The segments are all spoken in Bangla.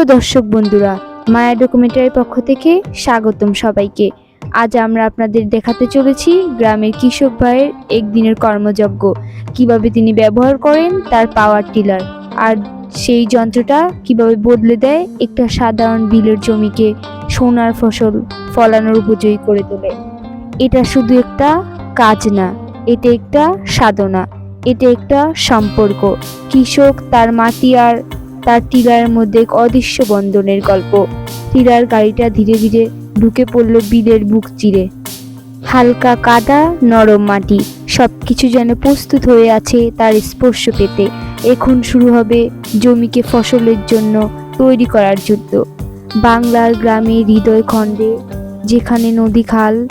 প্রিয় দর্শক বন্ধুরা, মায়া ডকুমেন্টারির পক্ষ থেকে স্বাগতম সবাইকে। আজ আমরা আপনাদের দেখাতে চলেছি গ্রামের কৃষক ভাইয়ের একদিনের কর্মযজ্ঞ। কীভাবে তিনি ব্যবহার করেন, তার পাওয়ার টিলার আর সেই যন্ত্রটা কীভাবে বদলে দেয়, একটা সাধারণ বিলের জমিকে সোনার ফসল ফলানোর উপযোগী করে তোলে। এটা শুধু একটা কাজ না, এটা একটা সাধনা, এটা একটা সম্পর্ক। কৃষক তার মাটি আর তার টিলার মধ্যে এক অদৃশ্য বন্ধনের গল্প। টিলার গাড়িটা ধীরে ধীরে ঢুকে পড়ল বিলের বুক চিরে। হালকা কাদা, নরম মাটি সব কিছু যেন প্রস্তুত হয়ে আছে তার স্পর্শ পেতে। এখন শুরু হবে জমিকে ফসলের জন্য তৈরি করার যুদ্ধ। বাংলার গ্রামের হৃদয় খণ্ডে, যেখানে নদী খাল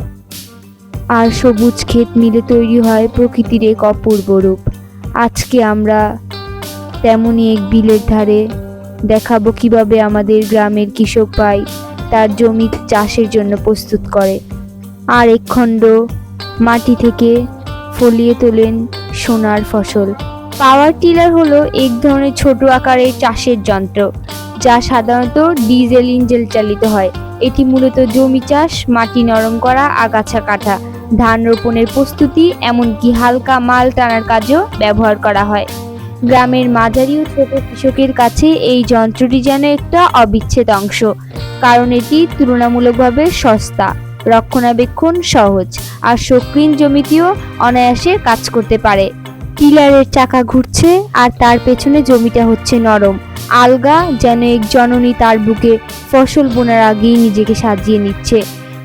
আর সবুজ ক্ষেত মিলে তৈরি হয় প্রকৃতির এক অপূর্ব রূপ। আজকে আমরা তেমনই এক বিলের ধারে। দেখাবো কীভাবে আমাদের গ্রামের কৃষক ভাই তার জমি চাষের জন্য প্রস্তুত করে। আর এক খণ্ড মাটি থেকে ফলিয়ে তোলেন সোনার ফসল। পাওয়ার টিলার হলো এক ধরনের ছোট আকারের চাষের যন্ত্র, যা সাধারণত ডিজেল ইঞ্জেল চালিত হয়। এটি মূলত জমি চাষ, মাটি নরম করা, আগাছা কাটা, ধান রোপণের প্রস্তুতি, এমনকি হালকা মাল টানার কাজেও ব্যবহার করা হয়। গ্রামের মাঝারি ও ছোট কৃষকের কাছে এই যন্ত্রটি যেন একটা অবিচ্ছেদ অংশ। কারণ এটি তুলনামূলকভাবে সস্তা, রক্ষণাবেক্ষণ সহজ আর সক্রিয় জমিতেও অনায়াসে কাজ করতে পারে। টিলারের চাকা ঘুরছে আর তার পেছনে জমিটা হচ্ছে নরম। আলগা যেন এক জননী তার বুকে ফসল বোনার আগেই নিজেকে সাজিয়ে নিচ্ছে।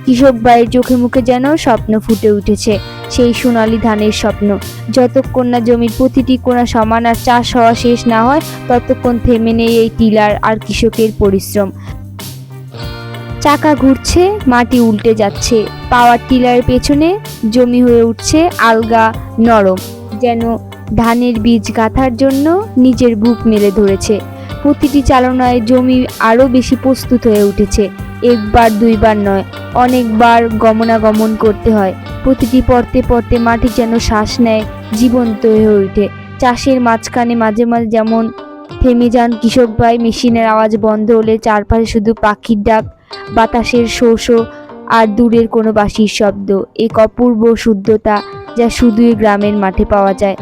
কৃষক ভাইয়ের চোখে মুখে যেন স্বপ্ন ফুটে উঠেছে। সেই সোনালী ধানের স্বপ্ন। যতক্ষণ না জমির প্রতিটি কোণা সমান আর চাষ হওয়া শেষ না হয়, ততক্ষণ থেমে নেই এই টিলার আর কৃষকের পরিশ্রম। চাকা ঘুরছে, মাটি উল্টে যাচ্ছে। পাওয়ার টিলার পেছনে জমি হয়ে উঠছে আলগা নরম। যেন ধানের বীজ গাঁথার জন্য নিজের বুক মেলে ধরেছে। প্রতিটি চালনায় জমি আরও বেশি প্রস্তুত হয়ে উঠেছে। একবার, দুইবার নয়, অনেকবার গমনাগমন করতে হয়। প্রতিটি পর্তে পর্তে মাটি যেন শ্বাস নেয়, জীবন্ত হয়ে ওঠে। চাষের মাঝখানে মাঝে মাঝে যেমন থেমে যান কৃষক ভাই, মেশিনের আওয়াজ বন্ধ হলে চারপাশে শুধু পাখির ডাক, বাতাসের শো শো আর দূরের কোনো বাঁশির শব্দ। এক অপূর্ব শুদ্ধতা যা শুধুই গ্রামের মাঠে পাওয়া যায়।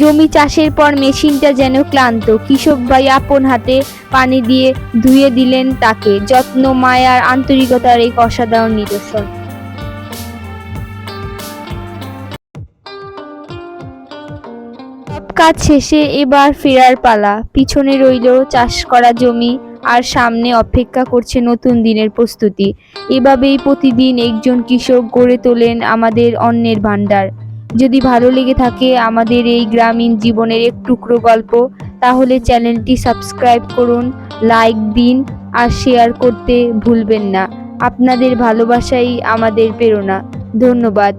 জমি চাষের পর মেশিনটা যেন ক্লান্ত। কৃষক ভাই আপন হাতে পানি দিয়ে ধুয়ে দিলেন তাকে। যত্ন মায়ার আন্তরিকতার এক অসাধারণ নিদর্শন। কাজ শেষে এবার ফেরার পালা। পিছনে রইল চাষ করা জমি আর সামনে অপেক্ষা করছে নতুন দিনের প্রস্তুতি। এভাবেই প্রতিদিন একজন কৃষক গড়ে তোলেন আমাদের অন্যের ভাণ্ডার। যদি ভালো লেগে থাকে আমাদের এই গ্রামীণ জীবনের এক টুকরো গল্প, তাহলে চ্যানেলটি সাবস্ক্রাইব করুন, লাইক দিন, আর শেয়ার করতে ভুলবেন না। আপনাদের ভালোবাসাই আমাদের প্রেরণা। ধন্যবাদ।